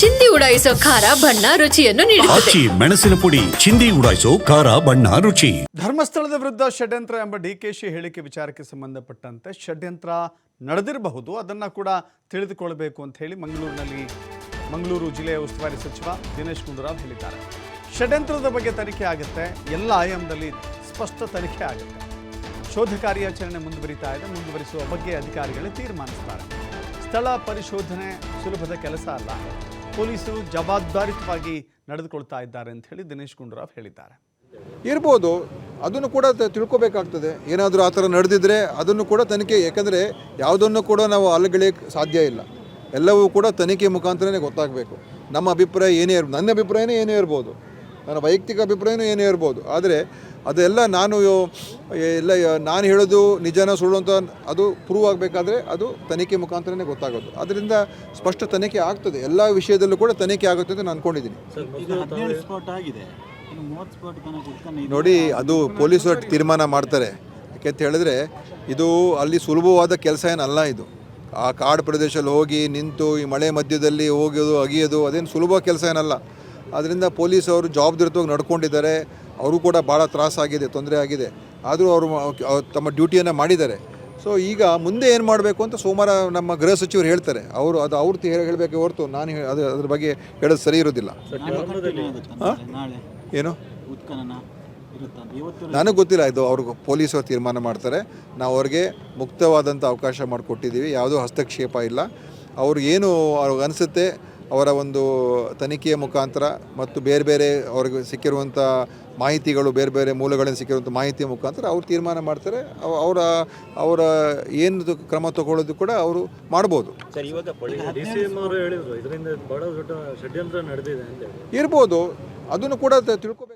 ಚಿಂದಿ ಉಡಾಯಿಸೋ ಖಾರ ಬಣ್ಣ ರುಚಿಯನ್ನು ನೀಡುತ್ತದೆ. ಆಚಿ ಮೆಣಸಿನ ಪುಡಿ ಚಿಂದಿ ಉಡಾಯಿಸೋ ಖಾರ ಬಣ್ಣ ರುಚಿ. ಧರ್ಮಸ್ಥಳದ ವಿರುದ್ಧ ಷಡ್ಯಂತ್ರ ಎಂಬ ಡಿಕೆಶಿ ಹೇಳಿಕೆ ವಿಚಾರಕ್ಕೆ ಸಂಬಂಧಪಟ್ಟಂತೆ ಷಡ್ಯಂತ್ರ ನಡೆದಿರಬಹುದು. ಅದನ್ನು ಕೂಡ ತಿಳಿದುಕೊಳ್ಳಬೇಕು ಅಂತ ಹೇಳಿ ಮಂಗಳೂರಿನಲ್ಲಿ ಮಂಗಳೂರು ಜಿಲ್ಲೆಯ ಉಸ್ತುವಾರಿ ಸಚಿವ ದಿನೇಶ್ ಗುಂಡೂರಾವ್ ಹೇಳಿದ್ದಾರೆ. ಷಡ್ಯಂತ್ರದ ಬಗ್ಗೆ ತನಿಖೆ ಆಗುತ್ತೆ. ಎಲ್ಲ ಆಯಾಮದಲ್ಲಿ ಸ್ಪಷ್ಟ ತನಿಖೆ ಆಗುತ್ತೆ. ಶೋಧ ಕಾರ್ಯಾಚರಣೆ ಮುಂದುವರಿತಾ ಇದೆ. ಮುಂದುವರಿಸುವ ಬಗ್ಗೆ ಅಧಿಕಾರಿಗಳು ತೀರ್ಮಾನಿಸ್ತಾರೆ. ಸ್ಥಳ ಪರಿಶೋಧನೆ ಸುಲಭದ ಕೆಲಸ ಅಲ್ಲ. ಪೊಲೀಸರು ಜವಾಬ್ದಾರಿತವಾಗಿ ನಡೆದುಕೊಳ್ತಾ ಇದ್ದಾರೆ ಅಂತ ಹೇಳಿ ದಿನೇಶ್ ಗುಂಡೂರಾವ್ ಹೇಳಿದ್ದಾರೆ. ಇರ್ಬೋದು, ಅದನ್ನು ಕೂಡ ತಿಳ್ಕೊಬೇಕಾಗ್ತದೆ. ಏನಾದರೂ ಆ ಥರ ನಡೆದಿದ್ರೆ ಅದನ್ನು ಕೂಡ ತನಿಖೆ, ಯಾಕಂದರೆ ಯಾವುದನ್ನು ಕೂಡ ನಾವು ಅಲ್ಲಗಳಿಯಕ್ಕೆ ಸಾಧ್ಯ ಇಲ್ಲ. ಎಲ್ಲವೂ ಕೂಡ ತನಿಖೆ ಮುಖಾಂತರನೇ ಗೊತ್ತಾಗಬೇಕು. ನಮ್ಮ ಅಭಿಪ್ರಾಯ ಏನೇ ಇರ್ಬೋದು ನನ್ನ ಅಭಿಪ್ರಾಯನೇ ಏನೇ ಇರ್ಬೋದು. ನನ್ನ ವೈಯಕ್ತಿಕ ಅಭಿಪ್ರಾಯನೂ ಏನೇ ಇರ್ಬೋದು. ಆದರೆ ಅದೆಲ್ಲ ನಾನು ಯೋ- ಎಲ್ಲ ನಾನು ಹೇಳೋದು ನಿಜನ ಸುಳ್ಳು ಅಂತ ಅದು ಪ್ರೂವ್ ಆಗಬೇಕಾದ್ರೆ ಅದು ತನಿಖೆ ಮುಖಾಂತರನೇ ಗೊತ್ತಾಗೋದು. ಅದರಿಂದ ಸ್ಪಷ್ಟ ತನಿಖೆ ಆಗ್ತದೆ. ಎಲ್ಲ ವಿಷಯದಲ್ಲೂ ಕೂಡ ತನಿಖೆ ಆಗುತ್ತೆ ಅಂತ ನಾನು ಅಂದ್ಕೊಂಡಿದ್ದೀನಿ ನೋಡಿ ಅದು ಪೊಲೀಸರು ತೀರ್ಮಾನ ಮಾಡ್ತಾರೆ. ಯಾಕೆ ಅಂತ ಹೇಳಿದ್ರೆ ಇದು ಅಲ್ಲಿ ಸುಲಭವಾದ ಕೆಲಸ ಏನಲ್ಲ ಇದು. ಆ ಕಾಡು ಪ್ರದೇಶದಲ್ಲಿ ಹೋಗಿ ನಿಂತು ಈ ಮಳೆ ಮಧ್ಯದಲ್ಲಿ ಹೋಗೋದು ಅಗಿಯೋದು ಅದೇನು ಸುಲಭ ಕೆಲಸ ಏನಲ್ಲ. ಅದರಿಂದ ಪೊಲೀಸ್ ಅವರು ಜವಾಬ್ದಾರಿತವಾಗಿ ನಡ್ಕೊಂಡಿದ್ದಾರೆ. ಅವರು ಕೂಡ ಭಾಳ ತ್ರಾಸಾಗಿದೆ ತೊಂದರೆ ಆಗಿದೆ. ಆದರೂ ಅವರು ತಮ್ಮ ಡ್ಯೂಟಿಯನ್ನು ಮಾಡಿದ್ದಾರೆ. ಸೊ ಈಗ ಮುಂದೆ ಏನು ಮಾಡಬೇಕು ಅಂತ ಸೋಮವಾರ ನಮ್ಮ ಗೃಹ ಸಚಿವರು ಹೇಳ್ತಾರೆ. ಅವರು ಅದು ಅವ್ರು ಹೇಳಬೇಕು ಹೊರತು ನಾನು ಅದು ಅದ್ರ ಬಗ್ಗೆ ಹೇಳೋದು ಸರಿ ಇರೋದಿಲ್ಲ. ಏನು? ನನಗೆ ಗೊತ್ತಿಲ್ಲ ಇದು ಅವ್ರಿಗೆ ಪೊಲೀಸರು ತೀರ್ಮಾನ ಮಾಡ್ತಾರೆ. ನಾವು ಅವ್ರಿಗೆ ಮುಕ್ತವಾದಂಥ ಅವಕಾಶ ಮಾಡಿಕೊಟ್ಟಿದ್ದೀವಿ ಯಾವುದೂ ಹಸ್ತಕ್ಷೇಪ ಇಲ್ಲ. ಅವ್ರಿಗೇನು ಏನು ಅವ್ರಿಗೆ ಅನಿಸುತ್ತೆ ಅವರ ಒಂದು ತನಿಖೆಯ ಮುಖಾಂತರ ಮತ್ತು ಬೇರೆ ಬೇರೆ ಅವ್ರಿಗೆ ಸಿಕ್ಕಿರುವಂಥ ಮಾಹಿತಿಗಳು ಬೇರೆ ಬೇರೆ ಮೂಲಗಳಿಂದ ಸಿಕ್ಕಿರುವಂಥ ಮಾಹಿತಿಯ ಮುಖಾಂತರ ಅವ್ರು ತೀರ್ಮಾನ ಮಾಡ್ತಾರೆ. ಅವ- ಅವರ ಅವರ ಏನು ಕ್ರಮ ತಗೊಳ್ಳೋದು ಕೂಡ ಅವರು ಮಾಡ್ಬೋದು. ಇರ್ಬೋದು. ಅದನ್ನು ಕೂಡ ತಿಳ್ಕೊ